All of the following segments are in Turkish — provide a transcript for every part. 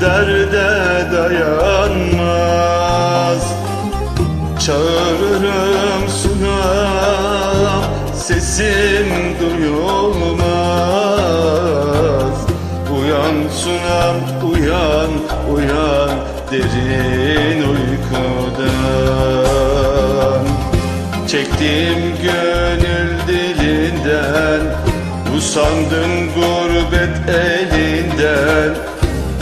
derde dayanmaz. Çağırırım sunam sesim duyulmaz. Uyan sunam uyan uyan derin uykudan. Çektim gönül dilinden Usandım gurbet elinden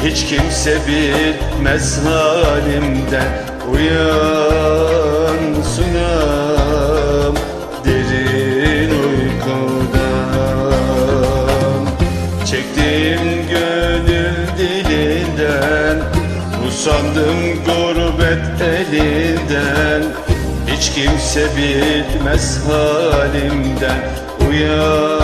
Hiç kimse bilmez halimden Uyan sunam derin uykudan. Çektim gönül dilinden Usandım gurbet elinden. Hiç kimse bilmez halimden Uyan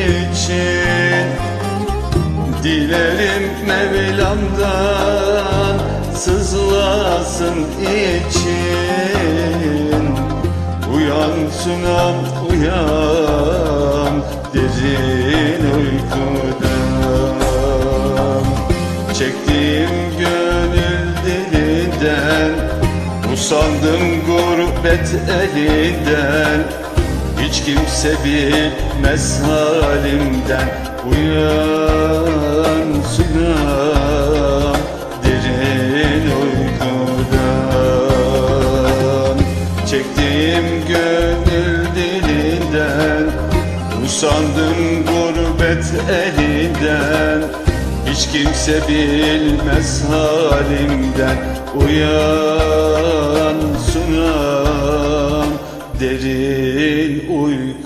Dilerim Mevlam'dan sızlasın için. Uyan sunam uyan derin uykudan. Çektiğim gönül dilinden Usandım gurbet elinden. Hiç kimse bilmez halimden Uyan sunam derin uykudan. Çektiğim gönül dilinden Usandım gurbet elinden. Hiç kimse bilmez halimden. Uyan sunam derin uyku